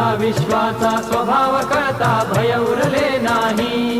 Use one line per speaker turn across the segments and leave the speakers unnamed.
या विश्वाचा स्वभाव कळता भय उरले नाही.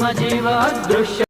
स्म जीवादृश्य